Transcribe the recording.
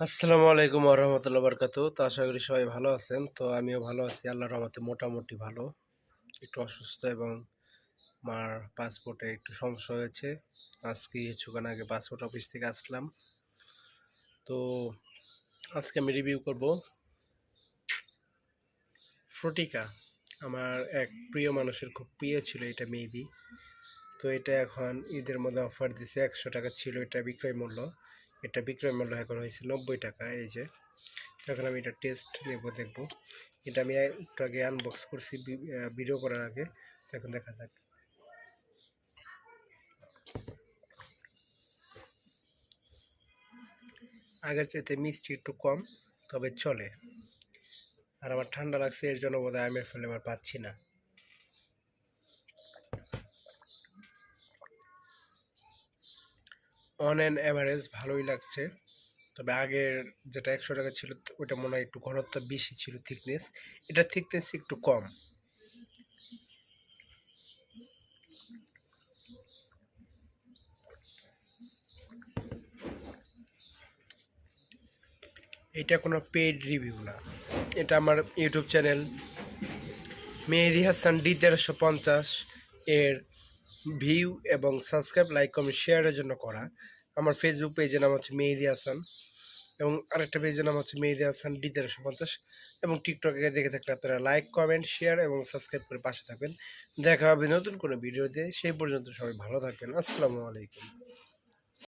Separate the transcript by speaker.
Speaker 1: আসসালামু আলাইকুম রহমতুল্লাহ বরকাত তো আশা করি সবাই ভালো আছেন। তো আমিও ভালো আছি। আল্লাহ রহমতে মোটামুটি ভালো। একটু অসুস্থ এবং মার পাসপোর্টে একটু সমস্যা হয়েছে। আজকে কিছুক্ষণ আগে পাসপোর্ট অফিস থেকে আসলাম। তো আজকে আমি রিভিউ করব ফ্রুটিকা আমার এক প্রিয় মানুষের খুব প্রিয় ছিল এটা মেবি তো এটা এখন ঈদের মধ্যে অফার দিছে। একশো টাকা ছিল এটা বিক্রয় মূল্য। এটা বিক্রয় মূল্য এখন হয়েছে নব্বই টাকা, এই যে। এখন আমি এটা টেস্ট নেব, দেখব। এটা আমি একটু আগে আনবক্স করছি ভিডিও করার আগে। এখন দেখা যাক। আগের চাইতে মিষ্টি একটু কম, তবে চলে। আর আমার ঠান্ডা লাগছে, এর জন্য বোধহয় আমের ফ্লেভার পাচ্ছি না। অন অ্যান অ্যাভারেজ ভালোই লাগছে। তবে আগের যেটা একশো টাকা ছিল ওটা মনে হয় একটু ঘনত্ব বেশি ছিল থিকনেস এটা থিকনেস একটু কম। এটা কোনো পেইড রিভিউ না। এটা আমার YouTube channel Mehedi Hasan D তেরোশো পঞ্চাশ এর ভিউ এবং সাবস্ক্রাইব, লাইক, কমেন্ট, শেয়ারের জন্য করা। আমার ফেসবুক পেজের নাম হচ্ছে মেহেদি হাসান এবং আরেকটা পেজের নাম হচ্ছে মেহেদি হাসান ডি তেরোশো পঞ্চাশ এবং টিকটকে দেখে থাকলে আপনারা লাইক, কমেন্ট, শেয়ার এবং সাবস্ক্রাইব করে পাশে থাকবেন। দেখা হবে নতুন কোনো ভিডিওতে। সেই পর্যন্ত সবাই ভালো থাকবেন। আসসালামু আলাইকুম।